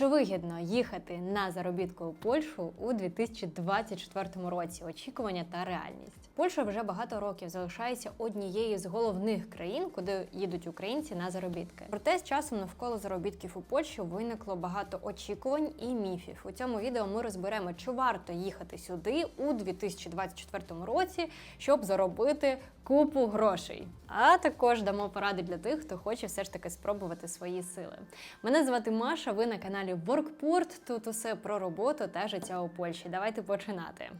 Чи вигідно їхати на заробітку у Польщу у 2024 році? Очікування та реальність. Польща вже багато років залишається однією з головних країн, куди їдуть українці на заробітки. Проте з часом навколо заробітків у Польщі виникло багато очікувань і міфів. У цьому відео ми розберемо, чи варто їхати сюди у 2024 році, щоб заробити купу грошей. А також дамо поради для тих, хто хоче все ж таки спробувати свої сили. Мене звати Маша. Ви на каналі Workport. Тут усе про роботу та життя у Польщі. Давайте починати.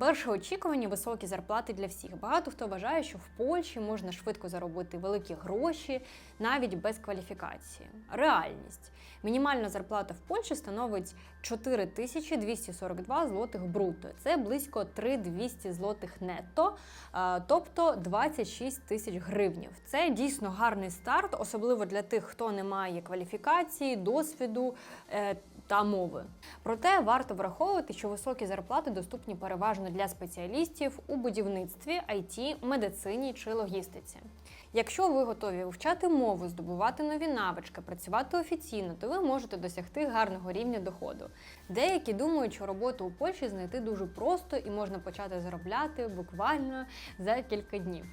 Перше очікування високі зарплати для всіх. Багато хто вважає, що в Польщі можна швидко заробити великі гроші навіть без кваліфікації. Реальність. Мінімальна зарплата в Польщі становить 4242 злотих брутто. Це близько 3200 злотих нетто, тобто 26 тисяч гривнів. Це дійсно гарний старт, особливо для тих, хто не має кваліфікації, досвіду е, та мови. Проте варто враховувати, що високі зарплати доступні переважно для спеціалістів у будівництві, IT, медицині чи логістиці. Якщо ви готові вивчати мову, здобувати нові навички, працювати офіційно, то ви можете досягти гарного рівня доходу. Деякі думають, що роботу у Польщі знайти дуже просто і можна почати заробляти буквально за кілька днів.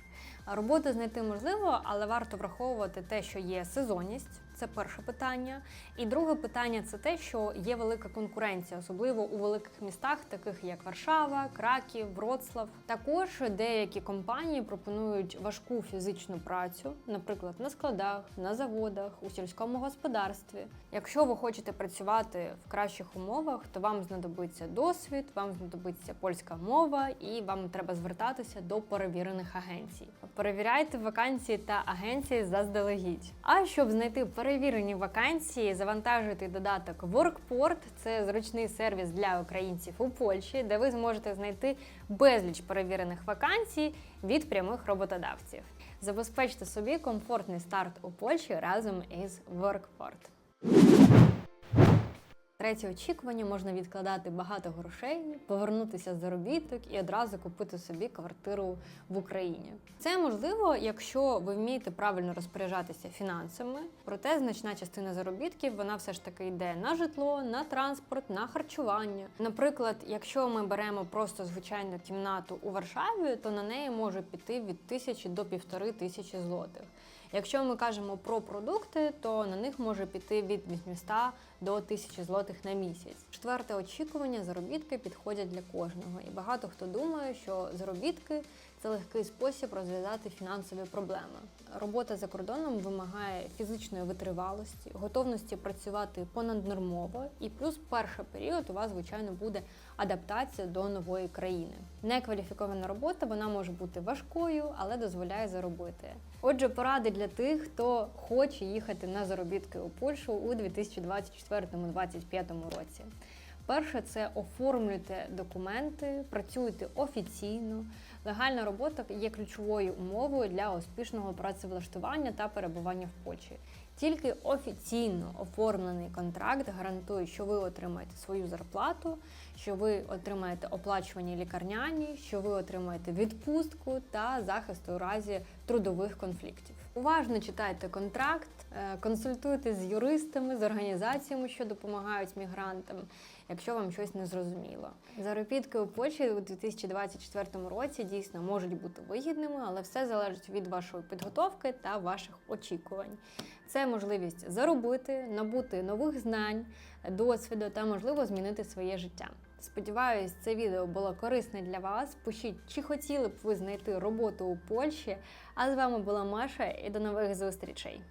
Роботу знайти можливо, але варто враховувати те, що є сезонність. Це перше питання. І друге питання це те, що є велика конкуренція, особливо у великих містах, таких як Варшава, Краків, Вроцлав. Також деякі компанії пропонують важку фізичну працю, наприклад, на складах, на заводах, у сільському господарстві. Якщо ви хочете працювати в кращих умовах, то вам знадобиться досвід, вам знадобиться польська мова, і вам треба звертатися до перевірених агенцій. Перевіряйте вакансії та агенції заздалегідь. А щоб знайти перевірені вакансії, завантажуйте додаток Workport. Це зручний сервіс для українців у Польщі, де ви зможете знайти безліч перевірених вакансій від прямих роботодавців. Забезпечте собі комфортний старт у Польщі разом із Workport. Третє очікування можна відкладати багато грошей, повернутися з заробіток і одразу купити собі квартиру в Україні. Це можливо, якщо ви вмієте правильно розпоряджатися фінансами, проте значна частина заробітків вона все ж таки йде на житло, на транспорт, на харчування. Наприклад, якщо ми беремо просто звичайну кімнату у Варшаві, то на неї може піти від тисячі до півтори тисячі злотих. Якщо ми кажемо про продукти, то на них може піти від 800 до 1000 злотих на місяць. Четверте очікування заробітки підходять для кожного, і багато хто думає, що заробітки це легкий спосіб розв'язати фінансові проблеми. Робота за кордоном вимагає фізичної витривалості, готовності працювати понаднормово, і плюс перший період у вас, звичайно, буде адаптація до нової країни. Некваліфікована робота вона може бути важкою, але дозволяє заробити. Отже, поради для тих, хто хоче їхати на заробітки у Польщу у 2024-2025 році. Перше, це оформлюйте документи, працюйте офіційно. Легальна робота є ключовою умовою для успішного працевлаштування та перебування в Польщі. Тільки офіційно оформлений контракт гарантує, що ви отримаєте свою зарплату, що ви отримаєте оплачувані лікарняні, що ви отримаєте відпустку та захист у разі трудових конфліктів. Уважно читайте контракт, е, консультуйте з юристами, з організаціями, що допомагають мігрантам, якщо вам щось не зрозуміло. Заробітки у Польщі у 2024 році дійсно можуть бути вигідними, але все залежить від вашої підготовки та ваших очікувань. Це можливість заробити, набути нових знань, досвіду та можливо змінити своє життя. Сподіваюсь, це відео було корисне для вас. Пишіть, чи хотіли б ви знайти роботу у Польщі. А з вами була Маша і до нових зустрічей.